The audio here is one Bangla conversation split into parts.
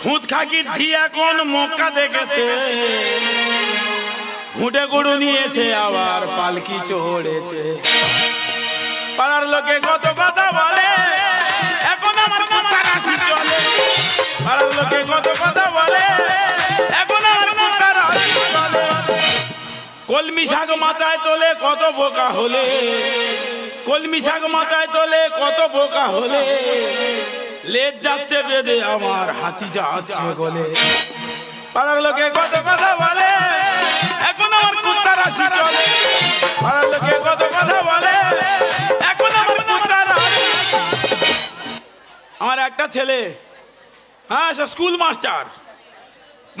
খুঁত খাকির ঝি এখন মক্কা দেখেছে? ঘুঁটে গুড়ু নিয়েছে, আবার পালকি চড়েছে। পাড়ার লোকে কত কথা বলে, এখন আমার মুখটা রাশি চলে। পাড়ার লোকে কত কথা বলে, এখন আমার মুখটা রাশি চলে। কলমি শাক মাচায় তোলে কত বোকা হলে, কলমি শাক মাচায় তোলে কত বোকা হলে। লেজ যাচ্ছে বেদে আমার হাতি যাচ্ছে গলে। পাড়ার লোকে কত কথা বলে, এখন আমার কুত্তা রাশি চলে। পাড়ার লোকে কত কথা বলে, এখন আমার কুত্তা রাশি আমার একটা ছেলে হ্যাঁ সে স্কুল মাস্টার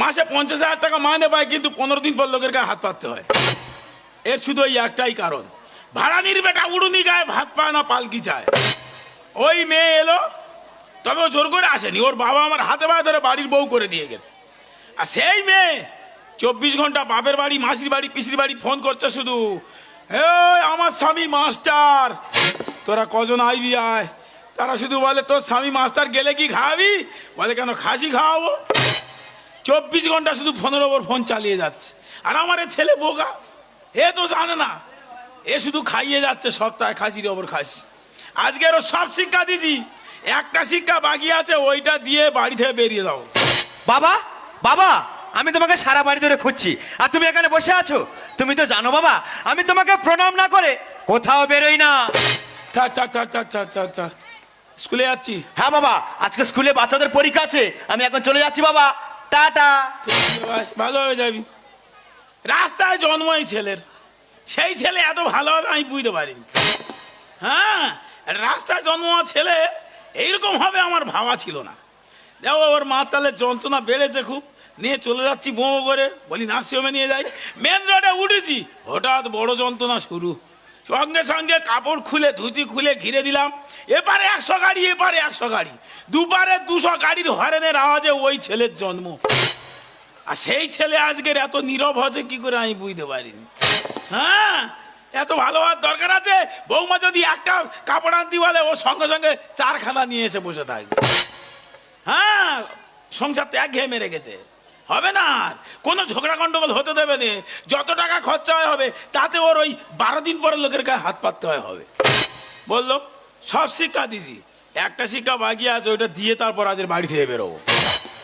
মাসে পঞ্চাশ হাজার টাকা মাইনে পায়, কিন্তু পনেরো দিন পর লোকের গায়ে হাত পাততে হয়। এর শুধু ওই একটাই কারণ। ভাড়ানির বেটা উড়ুনি গায়ে ভাত পায় না, পালকি চায়। ওই মেয়ে এলো তবে ও জোর করে আসেনি। ওর বাবা আমার হাতে পায়ে ধরে বাড়ির বউ করে দিয়ে গেছে। আর সেই মেয়ে চব্বিশ ঘণ্টা বাপের বাড়ি, মাসির বাড়ি, পিসির বাড়ি ফোন করছে শুধু আমার স্বামী মাস্টার, তোরা কজন আইবি আয়? তারা শুধু বলে, তোর স্বামী মাস্টার গেলে কি খাওয়াবি? বলে, কেন খাসি খাওয়াবো? চব্বিশ ঘণ্টা শুধু ফোনের ওপর ফোন চালিয়ে যাচ্ছে। আর আমার ছেলে বোকা, এ তো জানে না। এ শুধু খাইয়ে যাচ্ছে সপ্তাহে খাসির ওপর খাসি। আজকের সব শিক্ষা দিছি। একটা শিক্ষা বাকি আছে ওইটা দিয়ে বাড়ি থেকে বেরিয়ে দাও। বাবা বাবা আমি তোমাকে সারা বাড়ি ধরে খুঁজছি। আর তুমি এখানে বসে আছো? তুমি তো জানো বাবা আমি তোমাকে প্রণাম না করে কোথাও বেরোই না। থাক থাক থাক থাক থাক থাক থাক স্কুলে যাচ্ছি। হ্যাঁ বাবা আজকে স্কুলে বাচ্চাদের পরীক্ষা আছে। আমি এখন চলে যাচ্ছি বাবা। টাটা। ভালো হয়ে যাবি। রাস্তায় জন্ম এই ছেলের। সেই ছেলে এত ভালো হবে আমি বুঝতে পারিনি। হ্যাঁ রাস্তায় জন্ম ছেলে এইরকম হবে আমার ভাবা ছিল না। দেখো, ওর মাতালের যন্ত্রণা বেড়েছে খুব। নিয়ে চলে যাচ্ছি বোঁ করে বলি, নার্সিংহোমে নিয়ে যাই। মেন রোডে উঠেছি। হঠাৎ বড় যন্ত্রণা শুরু। সঙ্গে সঙ্গে কাপড় খুলে, ধুতি খুলে ঘিরে দিলাম। এপারে একশো গাড়ি, এপারে একশো গাড়ি। দুপারে দুশো গাড়ির হরেনের আওয়াজে ওই ছেলের জন্ম। আর সেই ছেলে আজকের এত নীরব হচ্ছে কি করে আমি বুঝতে পারিনি। হ্যাঁ? এত ভালো হওয়ার দরকার আছে? বৌমা যদি একটা কাপড় আনতে বলে ও সঙ্গে সঙ্গে চারখানা নিয়ে এসে বসে থাকবে। হ্যাঁ সংসার তো এক মেরে গেছে। হবে না আর। কোনো ঝগড়া গন্ডগোল হতে দেবে না। যত টাকা খরচা হয় হবে তাতে ওর ওই বারো দিন পরে লোকের গায়ে হাত পাততে হয় হবে। বলল সব শিক্ষা দিছি। একটা শিক্ষা বাকি আছে ওইটা দিয়ে তারপর আজের বাড়ি থেকে বেরোবো।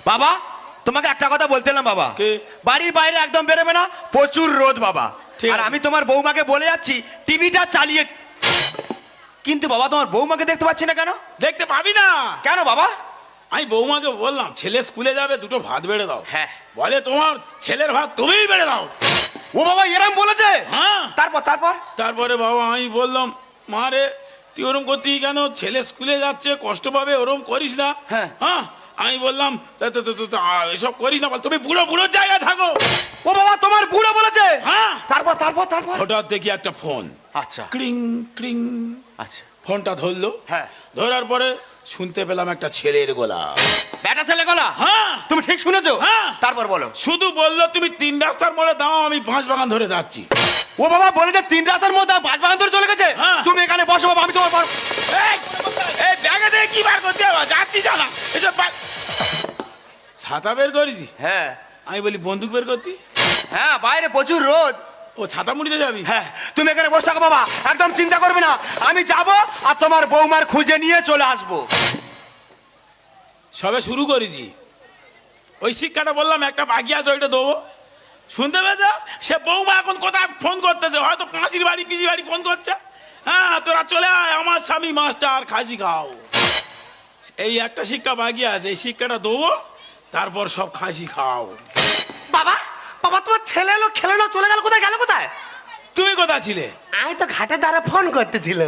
বাবা তোমাকে একটা কথা বলতে এলাম বাবা। কে? বাড়ির বাইরে একদম বেরোবে না প্রচুর রোদ বাবা। আর। আমি তোমার বৌমাকে বলে যাচ্ছি টিভিটা চালিয়ে কিন্তু বাবা তোমার বৌমাকে দেখতে পাচ্ছি না কেন? দেখতে পাবি না। কেন বাবা? আমি বৌমাকে বললাম ছেলে স্কুলে যাবে দুটো ভাত বেড়ে দাও। হ্যাঁ। বলে তোমার ছেলের ভাত তুমিই বেড়ে দাও। ও বাবা এরম বলেছে? হ্যাঁ। তারপর তারপর? তারপরে বাবা আমি বললাম মা রে তুই ওরম করতি কেন? ছেলে স্কুলে যাচ্ছে কষ্ট পাবে ওরম করিস না। হ্যাঁ। হ্যাঁ আমি বললাম তা- তা- তা- তা- তা, এসব করিস না বল তুমি বুড়ো বুড়ো জায়গায় থাকো। ও বাবা তোমার বুড়ো বলেছে। হ্যাঁ। তারপর তারপর তারপর। হঠাৎ দেখি একটা ফোন। আচ্ছা। ক্রিং ক্রিং। আচ্ছা। ফোনটা ধরলো। হ্যাঁ। ধরার পরে শুনতে পেলাম একটা ছেলের গলা। বেটা ছেলে গলা? হ্যাঁ। তুমি ঠিক শুনেছো? হ্যাঁ। তারপর বলো। শুধু বলল তুমি তিন রাস্তার মোড়ে দাও আমি পাঁচ বাগান ধরে যাচ্ছি। ও বাবা বলেছে তিন রাতের মধ্যে বাজ বাগান ধরে চলে গেছে? হ্যাঁ। তুমি এখানে বসো বাবা আমি তোমার পর এই, ব্যাগে থেকে কি বার করতে হবে? যাচ্ছি জানা এসব ছাতা বের করেছি। হ্যাঁ। আমি বলি বন্দুক বের করতি? হ্যাঁ বাইরে প্রচুর রোদ। ও ছাতা মুড়িতে যাবি? হ্যাঁ তুমি এখানে বসে থাকো বাবা একদম চিন্তা করবে না। আমি যাব আর তোমার বৌমার খুঁজে নিয়ে চলে আসব। সবে শুরু করেছি। ওই শিক্ষাটা বললাম একটা বাকি আছে ওইটা দেবো। শুনতে পেয়েছ? সে বৌমা এখন কোথায় ফোন করতেছে? হয়তো পাঁচির বাড়ি পিসির বাড়ি ফোন করছে। হ্যাঁ তোরা চলে আয় আমার স্বামী মাস্টার খাসি খাও। এই একটা শিক্ষা বাকি আছে এই শিক্ষাটা দেবো তারপর সব খাসি খাও। বাবা বাবা তোমার ছেলে এলো খেলে না চলে গেল কোথায়? গেল কোথায়? তুমি কোথায় ছিলে? আমি তো ঘাটের দ্বারা ফোন করতেছিল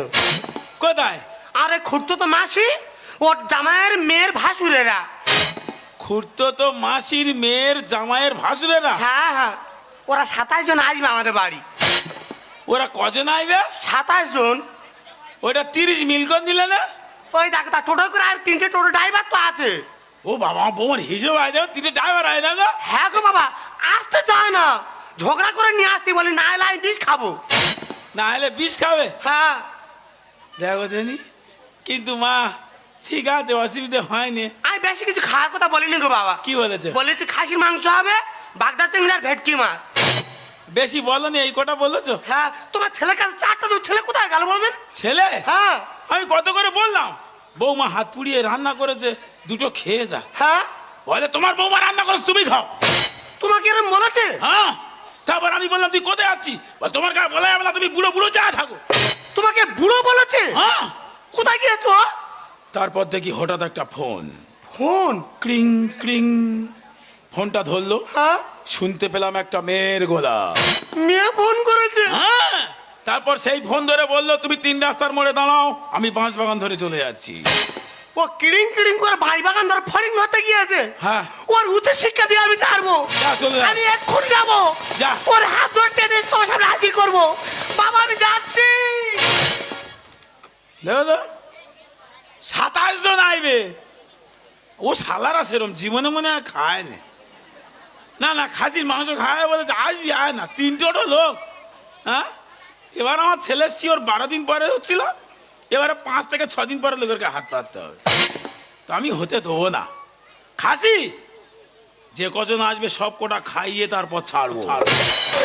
কোথায়? আরে খুঁড়তো তো মাসি ওর জামাইয়ের মেয়ের ভাসুরেরা। খুঁড়তো তো মাসির মেয়ের জামাইয়ের ভাসুরেরা? হ্যাঁ হ্যাঁ। ওরা সাতাশ জন আসবে আমাদের বাড়ি। ওরা কজন আইবে? সাতাশ জন। ওইটা তিরিশ মিলকন দিলে না? ওই দেখো তা টোটো করে আর তিনটে টোটো ড্রাইভার তো আছে। ও বাবা বোমার হিসেব আয় দেখো তিনটে ড্রাইভার আয় দেখো। হ্যাঁ গো বাবা আসতে চায় না। ঝগড়া করে নিয়ে আসতে বলি না এলে আমি বিষ খাব। না এলে বিষ খাবে? হ্যাঁ। দেখো দেনি কিন্তু মা ঠিক আছে অসুবিধা হয়নি। আমি বেশি কিছু খাওয়ার কথা বলিনি গো বাবা। কি বলেছে? বলেছি খাসির মাংস হবে বাগদা চিংড়ি আর ভেটকি মাছ। বেশি বলনি এই কটা বলেছ? হ্যাঁ তোমার ছেলে কাছে চারটা তো ছেলে কোথায় গেল বলবেন ছেলে? হ্যাঁ। আমি কত করে বললাম? বৌমা হাত পুড়িয়ে রান্না করেছে দুটো খেয়ে যা। হ্যাঁ। বলে তোমার বৌমা রান্না করেছে তুমি খাও। তোমাকে এরকম বলেছে? হ্যাঁ তারপর আমি বললাম তুই কোথায় আছি বলে, তোমার কাছে বলা যাবে না তুমি বুড়ো বুড়ো যা থাকো। তোমাকে বুড়ো বলেছে? হ্যাঁ। কোথায় গিয়েছো তারপর দেখি হঠাৎ একটা ফোন। ফোন? ক্রিং ক্রিং। ফোনটা ধরলো। হ্যাঁ। শুনতে পেলাম একটা মেয়ের গোলা। মেয়ে ফোন করেছে। হ্যাঁ। তারপর সেই ফোন ধরে বলল তুমি তিন রাস্তার মোড়ে দাঁড়াও আমি বাঁশ বাগান ধরে চলে যাচ্ছি। ও কিড়িং কিড়িং করে ভাই বাগান ধরে ফরিং হতে গিয়েছে। হ্যাঁ। ওর উচ্চ শিক্ষা দিয়ে আমি ছাড়বো। আমি এক্ষুন যাব। ওর হাত ধরে টেনে তোমার সামনে হাজির করব। বাবা আমি যাচ্ছি। সাতাশ জন আইবে। ও শালারা সেরম জীবনে মনে খায় না। না না খাসির মাংস খায় বলেছে আসবি আয় না। তিনটেটো লোক। হ্যাঁ? এবার আমার ছেলে শিওর বারো দিন পরে হচ্ছিল। এবারে পাঁচ থেকে ছ দিন পরে লোকের হাত পাততে হবে। তো আমি হতে দেবো না। খাসি? যে কজন আসবে সব কটা খাইয়ে তারপর ছাড়বো। ছাড়বো।